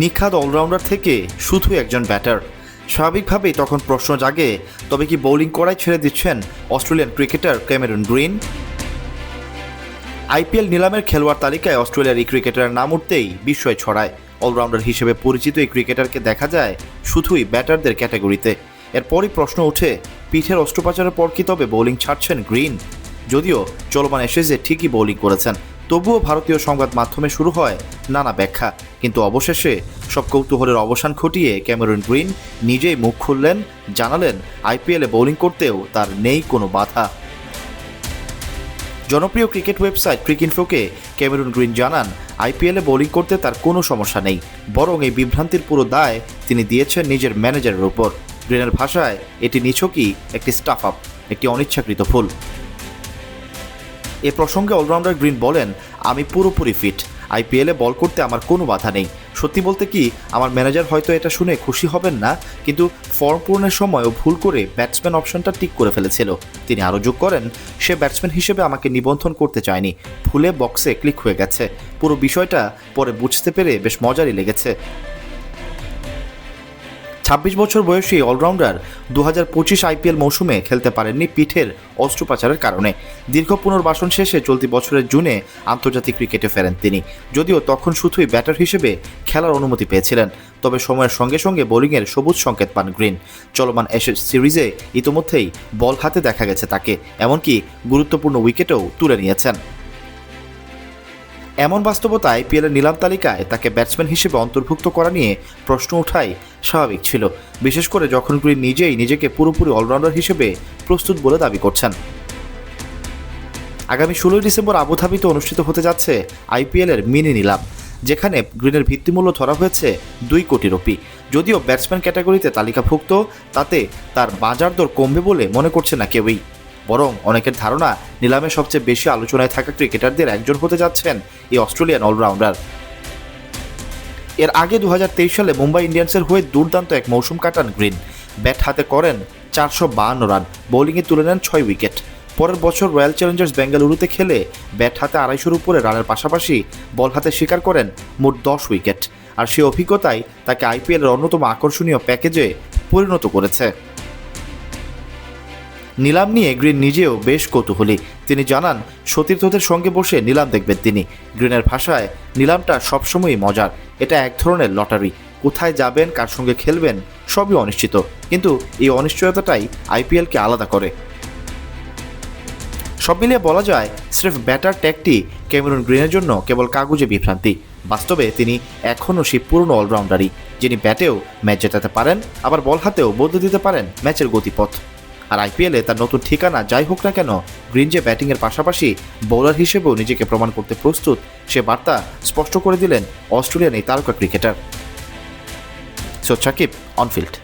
নিখাদ allrounder থেকে শুধু একজন ব্যাটার। স্বাভাবিকভাবেই তখন প্রশ্ন জাগে, তবে কি বোলিং করাই ছেড়ে দিচ্ছেন Australian cricketer Cameron Green? IPL নিলামের খেলোয়াড় তালিকায় অস্ট্রেলিয়ার এই ক্রিকেটারের নাম উঠতেই বিস্ময় ছড়ায়। অলরাউন্ডার হিসেবে পরিচিত এই ক্রিকেটারকে দেখা যায় শুধুই ব্যাটারদের ক্যাটাগরিতে। এরপরই প্রশ্ন ওঠে, পিঠের অস্ত্রোপচারের পর কি তবে বোলিং ছাড়ছেন গ্রিন? যদিও চলমান এসেজে ঠিকই বোলিং করেছেন। তবুও ভারতীয় সংবাদ মাধ্যমে শুরু হয় নানা ব্যাখ্যা। কিন্তু অবশেষে সব কৌতূহলের অবসান ঘটিয়ে ক্যামেরন গ্রিন নিজেই মুখ খুললেন, জানালেন, আইপিএলে বোলিং করতেও তার নেই কোনো বাধা। জনপ্রিয় ক্রিকেট ওয়েবসাইট ক্রিকইনফোকে ক্যামেরুন গ্রিন জানান, আইপিএলে বোলিং করতে তার কোনো সমস্যা নেই, বরং এই বিভ্রান্তির পুরো দায় তিনি দিয়েছেন নিজের ম্যানেজারের উপর। গ্রিনের ভাষায়, এটি নিছকই একটি স্টাফ আপ একটি অনিচ্ছাকৃত ভুল। এ প্রসঙ্গে অলরাউন্ডার গ্রিন বলেন, আমি পুরোপুরি ফিট। আইপিএলে বল করতে আমার কোনো বাধা নেই। সত্যি বলতে কি, আমার ম্যানেজার হয়তো এটা শুনে খুশি হবেন না, কিন্তু ফর্ম পূরণের সময়ও ভুল করে ব্যাটসম্যান অপশনটা টিক করে ফেলেছিল। তিনি আরও যোগ করেন, সে ব্যাটসম্যান হিসেবে আমাকে নিবন্ধন করতে চায়নি। ভুলে বক্সে ক্লিক হয়ে গেছে। পুরো বিষয়টা পরে বুঝতে পেরে বেশ মজারই লেগেছে। ছাব্বিশ বছর বয়সী অলরাউন্ডার দু হাজার পঁচিশ আইপিএল মৌসুমে খেলতে পারেননি পিঠের অস্ত্রোপচারের কারণে। দীর্ঘ পুনর্বাসন শেষে চলতি বছরের জুনে আন্তর্জাতিক ক্রিকেটে ফেরেন তিনি, যদিও তখন শুধুই ব্যাটার হিসেবে খেলার অনুমতি পেয়েছিলেন, তবে সময়ের সঙ্গে সঙ্গে বোলিংয়ের সবুজ সংকেত পান গ্রিন। চলমান এশেজ সিরিজে ইতোমধ্যেই বল হাতে দেখা গেছে তাকে, এমনকি গুরুত্বপূর্ণ উইকেটও তুলে নিয়েছেন। এমন বাস্তবতা আইপিএলের নিলাম তালিকায় তাকে ব্যাটসম্যান হিসেবে অন্তর্ভুক্ত করা নিয়ে প্রশ্ন ওঠাই স্বাভাবিক ছিল, বিশেষ করে যখন গ্রিন নিজেই নিজেকে পুরোপুরি অলরাউন্ডার হিসেবে প্রস্তুত বলে দাবি করছেন। আগামী ষোলোই ডিসেম্বর আবুধাবিতে অনুষ্ঠিত হতে যাচ্ছে আইপিএলের মিনি নিলাম, যেখানে গ্রিনের ভিত্তিমূল্য ধরা হয়েছে দুই কোটি রুপি। যদিও ব্যাটসম্যান ক্যাটাগরিতে তালিকাভুক্ত, তাতে তার বাজার দর কমবে বলে মনে করছে না কেউই। বরং অনেকের ধারণা, নিলামে সবচেয়ে বেশি আলোচনায় থাকা ক্রিকেটারদের একজন হতে যাচ্ছেন এই অস্ট্রেলিয়ান অলরাউন্ডার। এর আগে দু হাজার তেইশ সালে মুম্বাই ইন্ডিয়ান্সের হয়ে দুর্দান্ত এক মৌসুম কাটান গ্রিন। ব্যাট হাতে করেন চারশো বাহান্ন রান, বোলিংয়ে তুলে নেন ছয় উইকেট। পরের বছর রয়্যাল চ্যালেঞ্জার্স বেঙ্গালুরুতে খেলে ব্যাট হাতে আড়াইশোর উপরে রানের পাশাপাশি বল হাতে শিকার করেন মোট দশ উইকেট। আর সেই অভিজ্ঞতাই তাকে আইপিএলের অন্যতম আকর্ষণীয় প্যাকেজে পরিণত করেছে। নিলাম নিয়ে গ্রিন নিজেও বেশ কৌতূহলী। তিনি জানান, সতীর্থদের সঙ্গে বসে নিলাম দেখবেন তিনি। গ্রিনের ভাষায়, নিলামটা সবসময়ই মজার। এটা এক ধরনের লটারি। কোথায় যাবেন, কার সঙ্গে খেলবেন, সবই অনিশ্চিত। কিন্তু এই অনিশ্চয়তাটাই আইপিএলকে আলাদা করে। সব মিলিয়ে বলা যায়, স্রেফ ব্যাটার ট্যাগটি ক্যামেরুন গ্রিনের জন্য কেবল কাগজে বিভ্রান্তি। বাস্তবে তিনি এখনও সেই পুরনো অলরাউন্ডারই, যিনি ব্যাটেও ম্যাচ জেতাতে পারেন, আবার বল হাতেও বদলে দিতে পারেন ম্যাচের গতিপথ। আর আইপিএলে তার নতুন ঠিকানা যাই হোক না কেন, গ্রিন যে ব্যাটিংয়ের পাশাপাশি বোলার হিসেবেও নিজেকে প্রমাণ করতে প্রস্তুত, সে বার্তা স্পষ্ট করে দিলেন অস্ট্রেলিয়ান এই তারকা ক্রিকেটার। So Shakib on-field